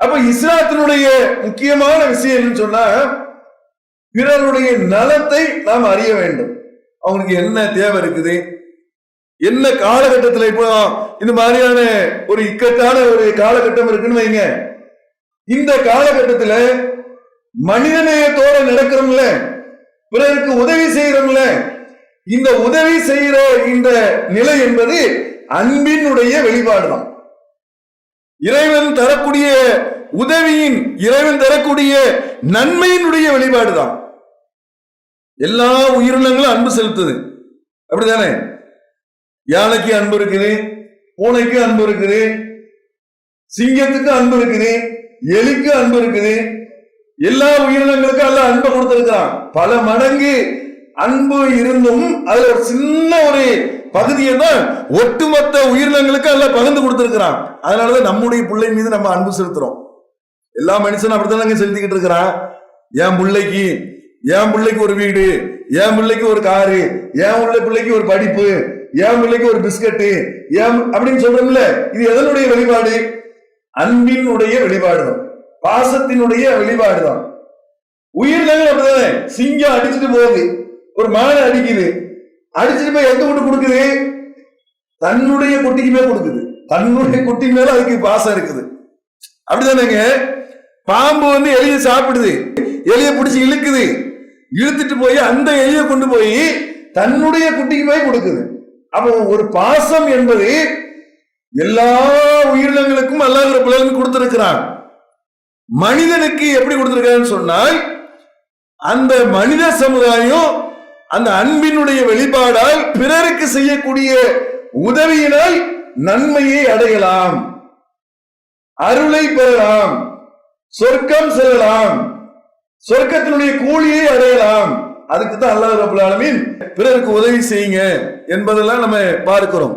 அப்ப இஸ்லாத்தினுடைய முக்கியமான விஷயம் என்னன்னு சொன்னா பிறருடைய நலத்தை நாம் அறிய வேண்டும். அவனுக்கு என்ன தேவை இருக்குது? என்ன காலகட்டத்தில் இப்போ இந்த மாதிரியான ஒரு இக்கட்டான ஒரு காலகட்டம் இருக்குன்னு வைங்க. இந்த காலகட்டத்தில் மனிதநேயத்தோட நடக்கிறோம்ல பிறருக்கு உதவி செய்யறோம்ல இந்த உதவி செய்யற இந்த நிலை என்பது அன்பினுடைய வெளிப்பாடுதான். இறைவன் தரக்கூடிய உதவியின் இறைவன் தரக்கூடிய நன்மையினுடைய வெளிப்பாடு தான் எல்லா உயிரினங்களும் அன்பு செலுத்துது. அப்படிதானே யானைக்கு அன்பு இருக்குது பூனைக்கு அன்பு இருக்குது சிங்கத்துக்கு அன்பு இருக்குது எலிக்கு அன்பு இருக்குது. எல்லா உயிரினங்களுக்கும் அல்ல அன்பை கொடுத்திருக்கிறான். பல மடங்கு அன்பு இருந்தும் அதுல ஒரு சின்ன ஒரு பகுதியை தான் ஒட்டுமொத்த உயிரினங்களுக்கு அல்ல பகிர்ந்து கொடுத்திருக்கிறான். அதனாலதான் நம்முடைய பிள்ளை மீது நம்ம அன்பு செலுத்துறோம். எல்லா மனுஷனும் அப்படித்தானங்க செலுத்திக்கிட்டு இருக்கிறான் என் பிள்ளைக்கு என் பிள்ளைக்கு ஒரு வீடு என் பிள்ளைக்கு ஒரு காரு என் உள்ள பிள்ளைக்கு ஒரு படிப்பு என் பிள்ளைக்கு ஒரு பிஸ்கட்டு என் அப்படின்னு சொல்றோம்ல இது எதனுடைய வெளிப்பாடு? அன்பினுடைய வெளிப்பாடு தான். பாசத்தினுடைய வெளிப்பாடு தான். உயிரினங்கள் அப்படிதானே சிங்கம் அடிச்சுட்டு போகுது. ஒரு மானை அடிக்குது. அடிச்சுட்டு போய் எந்த கொண்டு கொடுக்குது? தன்னுடைய குட்டிக்குமே கொடுக்குது. தன்னுடைய குட்டி மேல அதுக்கு பாசம் இருக்குது. அப்படிதானேங்க பாம்பு வந்து எலியை சாப்பிடுது. எலியை பிடிச்சி இழுக்குது. இழுத்துட்டு போய் அந்த எலியை கொண்டு போய் தன்னுடைய குட்டிக்கு போய் கொடுக்குது. அப்போ ஒரு பாசம் என்பது எல்லா உயிரினங்களுக்கும் அல்லாஹ் பிள்ளைகளுக்கு கொடுத்திருக்கிறான். மனிதனுக்கு எப்படி கொடுத்திருக்கான்னு சொன்னால் அந்த மனித சமுதாயம் அந்த அன்பினுடைய வெளிப்பாடால் பிறருக்கு செய்யக்கூடிய உதவியினால் நன்மையை அடையலாம். அருளை பெறலாம். சொர்க்கம் செல்லலாம். சொர்க்கத்தினுடைய கூலியை அடையலாம். அதுக்கு தான் அல்லாஹ் ரபுல் ஆலமீன் பிறருக்கு உதவி செய்யுங்க என்பதெல்லாம் நம்ம பார்க்கிறோம்.